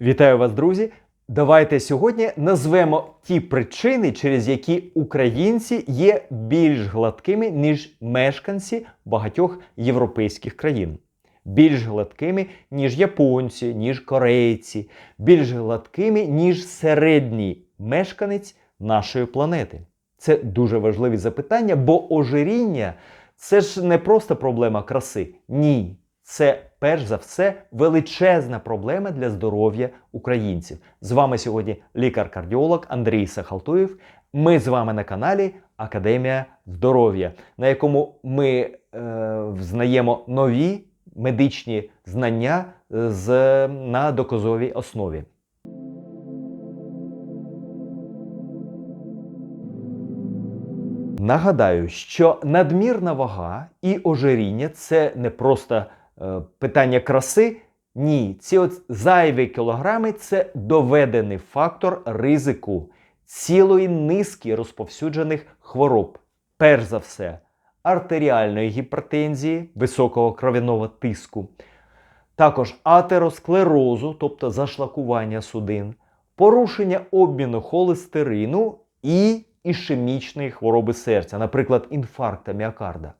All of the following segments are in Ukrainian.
Вітаю вас, друзі! Давайте сьогодні назвемо ті причини, через які українці є більш гладкими, ніж мешканці багатьох європейських країн. Більш гладкими, ніж японці, ніж корейці, більш гладкими, ніж середній мешканець нашої планети. Це дуже важливі запитання, бо ожиріння це ж не просто проблема краси. Ні. Це перш за все величезна проблема для здоров'я українців. З вами сьогодні лікар-кардіолог Андрій Сахалтуєв. Ми з вами на каналі Академія здоров'я, на якому ми е, взнаємо нові медичні знання з, на доказовій основі. Нагадаю, що надмірна вага і ожиріння це не просто е, питання краси. Ні, ці от зайві кілограми це доведений фактор ризику цілої низки розповсюджених хвороб. Перш за все, артеріальної гіпертензії, високого кров'яного тиску, також атеросклерозу, тобто зашлакування судин, порушення обміну холестерину і ішемічної хвороби серця, наприклад, інфаркта міокарда.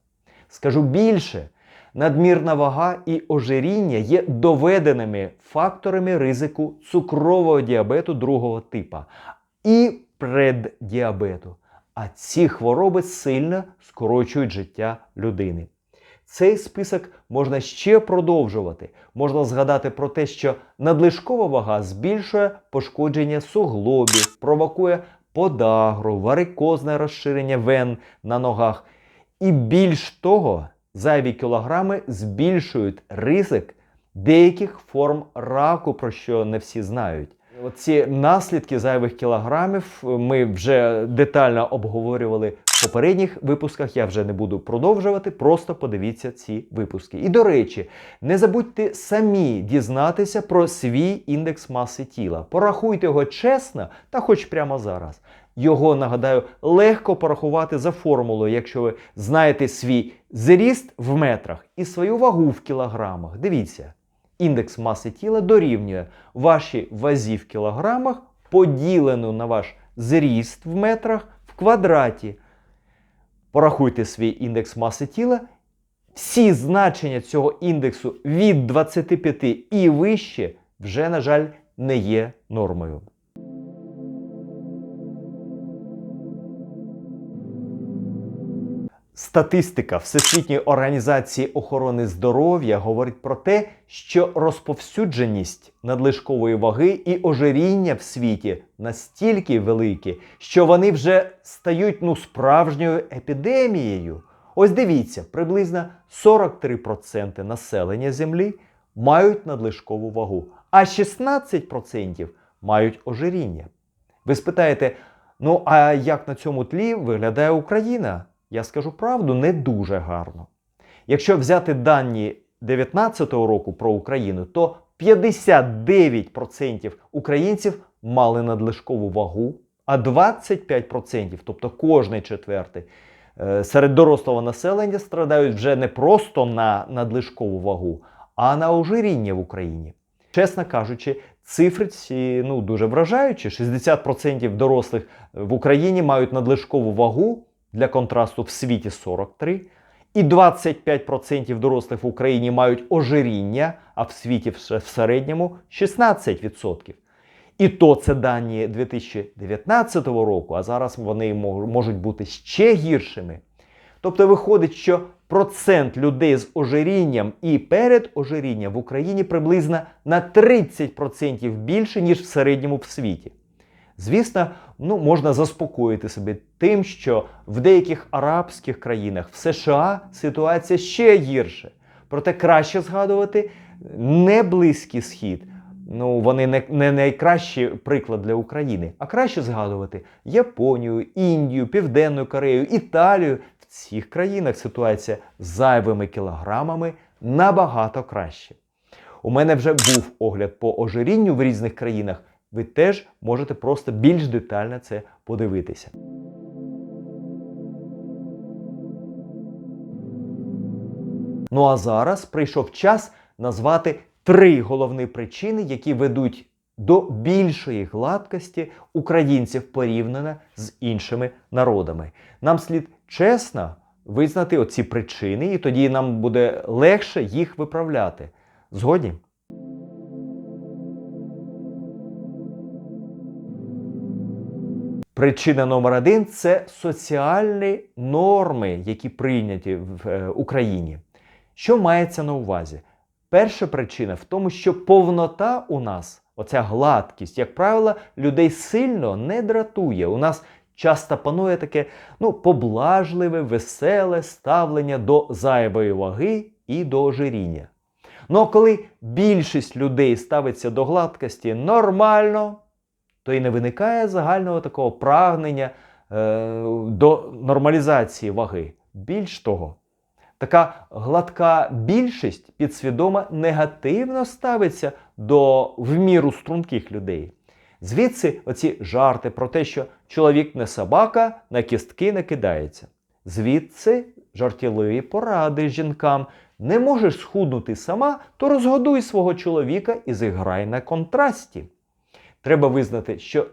Скажу більше, надмірна вага і ожиріння є доведеними факторами ризику цукрового діабету другого типа і преддіабету. А ці хвороби сильно скорочують життя людини. Цей список можна ще продовжувати. Можна згадати про те, що надлишкова вага збільшує пошкодження суглобів, провокує подагру, варикозне розширення вен на ногах. І більш того, зайві кілограми збільшують ризик деяких форм раку, про що не всі знають. Ці наслідки зайвих кілограмів ми вже детально обговорювали в попередніх випусках. Я вже не буду продовжувати. Просто подивіться ці випуски. І до речі, не забудьте самі дізнатися про свій індекс маси тіла. Порахуйте його чесно та хоч прямо зараз. Його нагадаю легко порахувати за формулою, якщо ви знаєте свій зріст в метрах і свою вагу в кілограмах. Дивіться. Індекс маси тіла дорівнює вашій вазі в кілограмах поділену на ваш зріст в метрах в квадраті. Порахуйте свій індекс маси тіла. Всі значення цього індексу від 25 і вище вже, на жаль, не є нормою. Статистика Всесвітньої організації охорони здоров'я говорить про те, що розповсюдженість надлишкової ваги і ожиріння в світі настільки великі, що вони вже стають ну, справжньою епідемією. Ось дивіться, приблизно 43% населення Землі мають надлишкову вагу, а 16% мають ожиріння. Ви спитаєте, ну а як на цьому тлі виглядає Україна? Я скажу правду, не дуже гарно. Якщо взяти дані 2019 року про Україну, то 59% українців мали надлишкову вагу, а 25%, тобто кожний четвертий, е, серед дорослого населення страдають вже не просто на надлишкову вагу, а на ожиріння в Україні. Чесно кажучи, цифри ці ну, дуже вражаючі. 60% дорослих в Україні мають надлишкову вагу. Для контрасту в світі 43, і 25% дорослих в Україні мають ожиріння, а в світі в середньому 16%. І то це дані 2019 року, а зараз вони можуть бути ще гіршими. Тобто виходить, що процент людей з ожирінням і перед ожирінням в Україні приблизно на 30% більше, ніж в середньому в світі. Звісно, ну, можна заспокоїти себе тим, що в деяких арабських країнах, в США ситуація ще гірше. Проте краще згадувати не Близький Схід. Ну, вони не, не найкращий приклад для України, а краще згадувати Японію, Індію, Південну Корею, Італію. В цих країнах ситуація з зайвими кілограмами набагато краще. У мене вже був огляд по ожирінню в різних країнах ви теж можете просто більш детально це подивитися. Ну а зараз прийшов час назвати три головні причини, які ведуть до більшої гладкості українців порівняно з іншими народами. Нам слід чесно визнати оці причини, і тоді нам буде легше їх виправляти. Згодні? Причина номер один це соціальні норми, які прийняті в е, Україні. Що мається на увазі? Перша причина в тому, що повнота у нас, оця гладкість, як правило, людей сильно не дратує. У нас часто панує таке ну, поблажливе, веселе ставлення до зайвої ваги і до ожиріння. Ну а коли більшість людей ставиться до гладкості нормально, то і не виникає загального такого прагнення е, до нормалізації ваги. Більш того, така гладка більшість підсвідомо негативно ставиться до в міру струнких людей. Звідси оці жарти про те, що чоловік не собака, на кістки не кидається. Звідси жартівливі поради жінкам. Не можеш схуднути сама, то розгодуй свого чоловіка і зіграй на контрасті. Треба визнати, що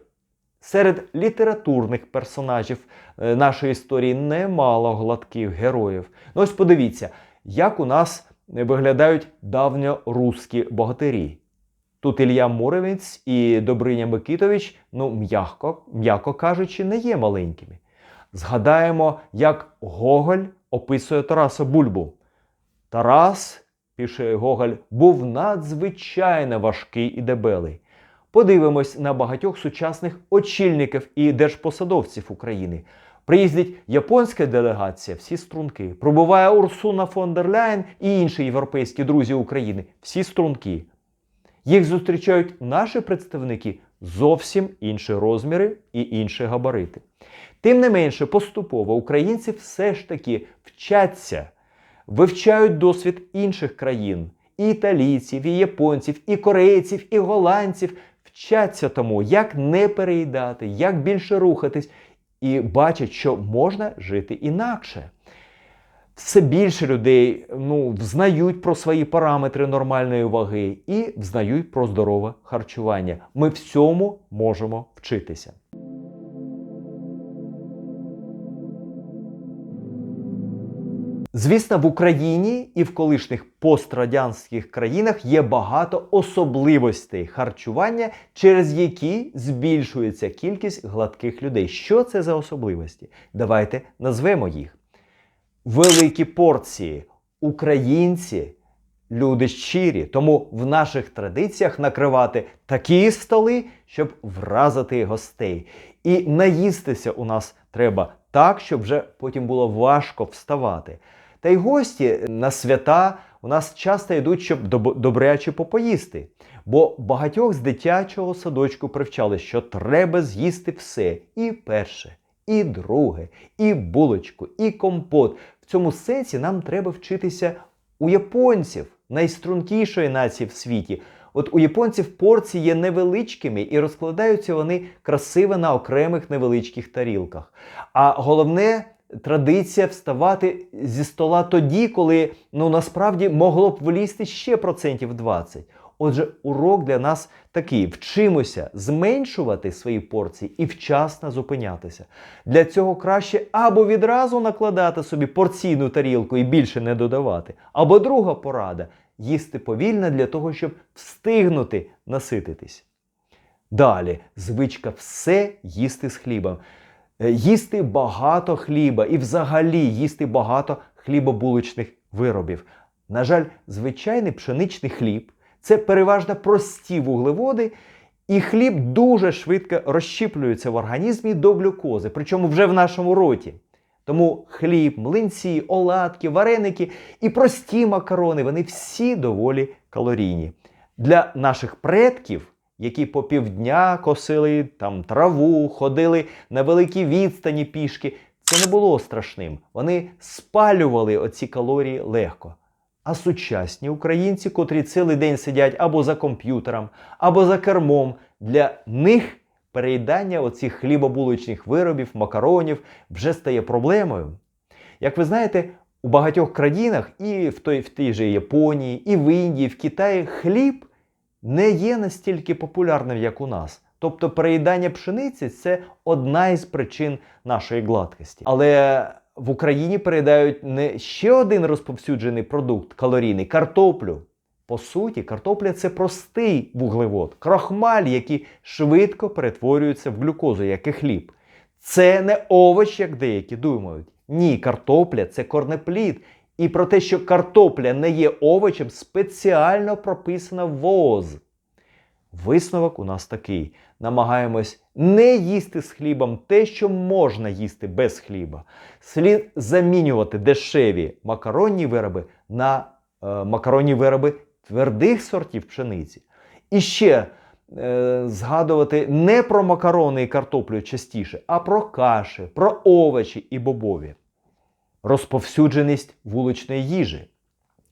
серед літературних персонажів е, нашої історії немало гладких героїв. Ну ось подивіться, як у нас виглядають давньоруські богатирі. Тут Ілля Муромець і Добриня Микитович, ну, м'яко, м'яко кажучи, не є маленькими. Згадаємо, як Гоголь описує Тараса Бульбу. Тарас, пише Гоголь, був надзвичайно важкий і дебелий. Подивимось на багатьох сучасних очільників і держпосадовців України. Приїздить японська делегація, всі струнки. Пробуває Урсуна фон дер Ляєн і інші європейські друзі України, всі струнки. Їх зустрічають наші представники зовсім інші розміри і інші габарити. Тим не менше, поступово українці все ж таки вчаться, вивчають досвід інших країн, і італійців, і японців, і корейців, і голландців. Вчаться тому, як не переїдати, як більше рухатись, і бачать, що можна жити інакше. Все більше людей ну, взнають про свої параметри нормальної ваги і взнають про здорове харчування. Ми всьому можемо вчитися. Звісно, в Україні і в колишніх пострадянських країнах є багато особливостей харчування, через які збільшується кількість гладких людей. Що це за особливості? Давайте назвемо їх. Великі порції. Українці люди щирі, тому в наших традиціях накривати такі столи, щоб вразити гостей. І наїстися у нас треба так, щоб вже потім було важко вставати. Та й гості на свята у нас часто йдуть, щоб добряче попоїсти. Бо багатьох з дитячого садочку привчали, що треба з'їсти все. І перше, і друге, і булочку, і компот. В цьому сенсі нам треба вчитися у японців, найстрункішої нації в світі. От у японців порції є невеличкими і розкладаються вони красиво на окремих невеличких тарілках. А головне традиція вставати зі стола тоді, коли ну насправді могло б влізти ще процентів 20. Отже, урок для нас такий: вчимося зменшувати свої порції і вчасно зупинятися. Для цього краще або відразу накладати собі порційну тарілку і більше не додавати. Або друга порада їсти повільно для того, щоб встигнути насититись. Далі звичка все їсти з хлібом. Е, їсти багато хліба і взагалі їсти багато хлібобулочних виробів. На жаль, звичайний пшеничний хліб це переважно прості вуглеводи, і хліб дуже швидко розщіплюється в організмі до глюкози, причому вже в нашому роті. Тому хліб, млинці, оладки, вареники і прості макарони вони всі доволі калорійні. Для наших предків які по півдня косили там траву, ходили на великі відстані пішки. Це не було страшним. Вони спалювали оці калорії легко. А сучасні українці, котрі цілий день сидять або за комп'ютером, або за кермом, для них переїдання оцих хлібобулочних виробів, макаронів вже стає проблемою. Як ви знаєте, у багатьох країнах, і в той в тій же Японії, і в Індії, в Китаї хліб не є настільки популярним, як у нас. Тобто переїдання пшениці це одна із причин нашої гладкості. Але в Україні переїдають не ще один розповсюджений продукт калорійний картоплю. По суті, картопля це простий вуглевод, крохмаль, який швидко перетворюється в глюкозу, як і хліб. Це не овоч, як деякі думають. Ні, картопля це корнеплід. І про те, що картопля не є овочем, спеціально прописано в ВООЗ. Висновок у нас такий: намагаємось не їсти з хлібом те, що можна їсти без хліба. Слід замінювати дешеві макаронні вироби на е, макаронні вироби твердих сортів пшениці. І ще е, згадувати не про макарони і картоплю частіше, а про каші, про овочі і бобові. Розповсюдженість вуличної їжі.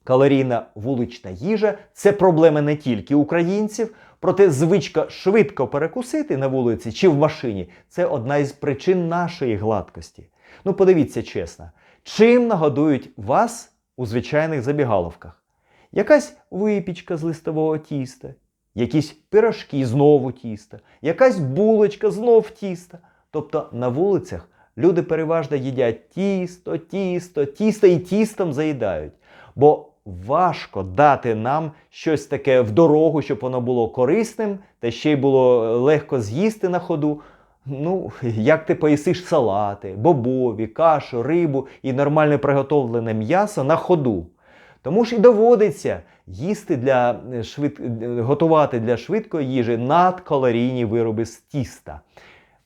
Калорійна вулична їжа це проблема не тільки українців, проте звичка швидко перекусити на вулиці чи в машині це одна із причин нашої гладкості. Ну, подивіться чесно, чим нагодують вас у звичайних забігаловках? Якась випічка з листового тіста, якісь пирожки знову тіста, якась булочка знов тіста. Тобто на вулицях люди переважно їдять тісто, тісто, тісто і тістом заїдають. Бо важко дати нам щось таке в дорогу, щоб воно було корисним, та ще й було легко з'їсти на ходу. Ну, як ти поїсиш салати, бобові, кашу, рибу і нормально приготовлене м'ясо на ходу. Тому ж і доводиться їсти для швид... готувати для швидкої їжі надкалорійні вироби з тіста.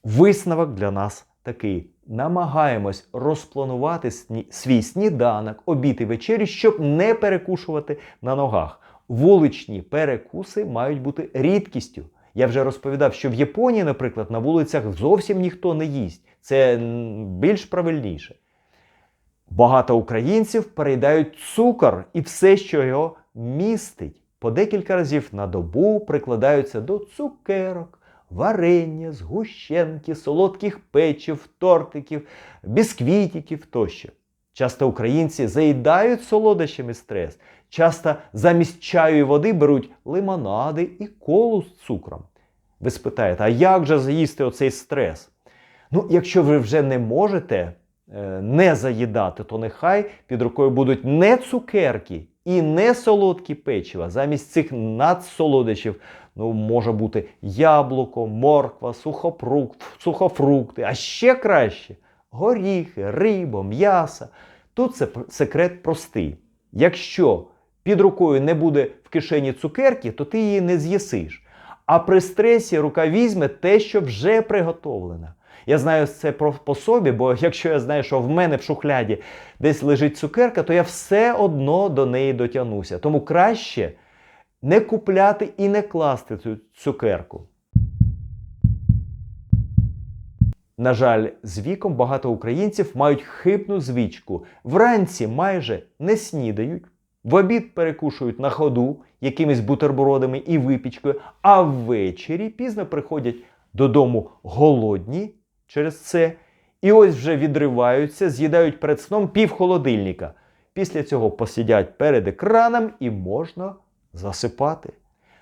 Висновок для нас такий: намагаємось розпланувати свій сніданок, обід і вечерю, щоб не перекушувати на ногах. Вуличні перекуси мають бути рідкістю. Я вже розповідав, що в Японії, наприклад, на вулицях зовсім ніхто не їсть. Це більш правильніше. Багато українців переїдають цукор і все, що його містить. По декілька разів на добу прикладаються до цукерок, варення, згущенки, солодких печів, тортиків, бісквітиків тощо. Часто українці заїдають солодощами стрес, часто замість чаю і води беруть лимонади і колу з цукром. Ви спитаєте, а як же з'їсти оцей стрес? Ну, якщо ви вже не можете не заїдати, то нехай під рукою будуть не цукерки і не солодкі печива. Замість цих надсолодощів ну, може бути яблуко, морква, сухофрукт, сухофрукти, а ще краще горіхи, риба, м'ясо. Тут це секрет простий. Якщо під рукою не буде в кишені цукерки, то ти її не з'їсиш. А при стресі рука візьме те, що вже приготовлено. Я знаю це про- по собі, бо якщо я знаю, що в мене в шухляді десь лежить цукерка, то я все одно до неї дотягнуся. Тому краще не купляти і не класти цю цукерку. На жаль, з віком багато українців мають хибну звичку. Вранці майже не снідають, в обід перекушують на ходу якимись бутербродами і випічкою, а ввечері пізно приходять додому голодні через це. І ось вже відриваються, з'їдають перед сном пів холодильника. Після цього посидять перед екраном і можна засипати.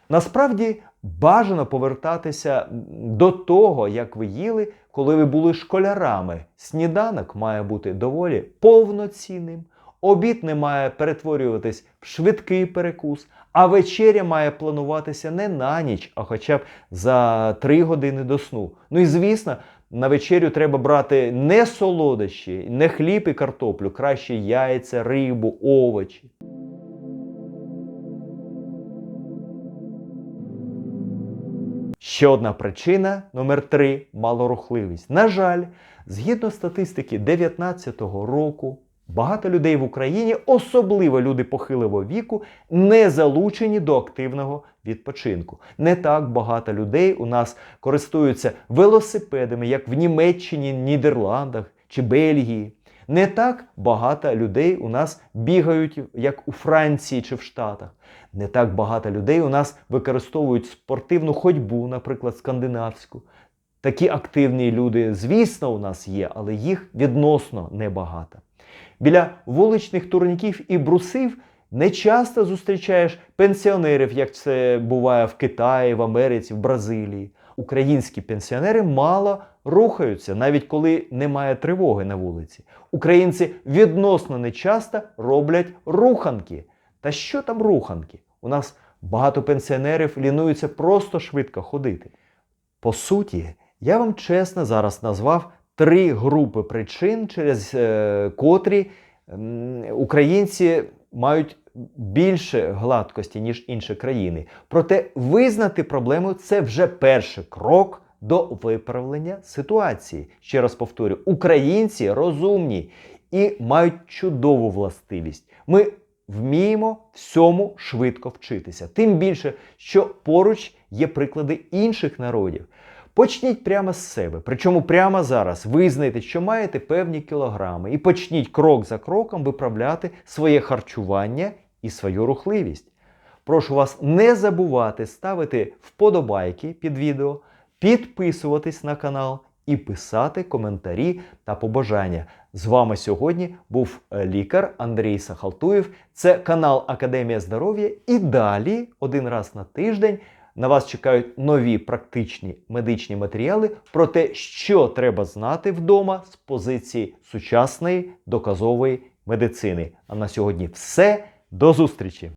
Насправді бажано повертатися до того, як ви їли, коли ви були школярами. Сніданок має бути доволі повноцінним, обід не має перетворюватись в швидкий перекус, а вечеря має плануватися не на ніч, а хоча б за 3 години до сну. Ну і звісно, на вечерю треба брати не солодощі, не хліб і картоплю, краще яйця, рибу, овочі. Ще одна причина номер 3 малорухливість. На жаль, згідно статистики 2019 року, багато людей в Україні, особливо люди похилого віку, не залучені до активного відпочинку. Не так багато людей у нас користуються велосипедами, як в Німеччині, Нідерландах чи Бельгії. Не так багато людей у нас бігають, як у Франції чи в Штатах. Не так багато людей у нас використовують спортивну ходьбу, наприклад, скандинавську. Такі активні люди, звісно, у нас є, але їх відносно небагато. Біля вуличних турніків і брусів Не часто зустрічаєш пенсіонерів, як це буває в Китаї, в Америці, в Бразилії. Українські пенсіонери мало рухаються, навіть коли немає тривоги на вулиці. Українці відносно нечасто роблять руханки. Та що там руханки? У нас багато пенсіонерів лінуються просто швидко ходити. По суті, я вам чесно зараз назвав три групи причин, через е, котрі українці мають більше гладкості, ніж інші країни. Проте визнати проблему це вже перший крок до виправлення ситуації. Ще раз повторю: українці розумні і мають чудову властивість. Ми вміємо всьому швидко вчитися. Тим більше, що поруч є приклади інших народів. Почніть прямо з себе, причому прямо зараз визнайте, що маєте певні кілограми, і почніть крок за кроком виправляти своє харчування і свою рухливість. Прошу вас не забувати ставити вподобайки під відео, підписуватись на канал і писати коментарі та побажання. З вами сьогодні був лікар Андрій Сахалтуєв. Це канал Академія здоров'я. І далі, один раз на тиждень, на вас чекають нові практичні медичні матеріали про те, що треба знати вдома з позиції сучасної доказової медицини. А на сьогодні все. До зустрічі!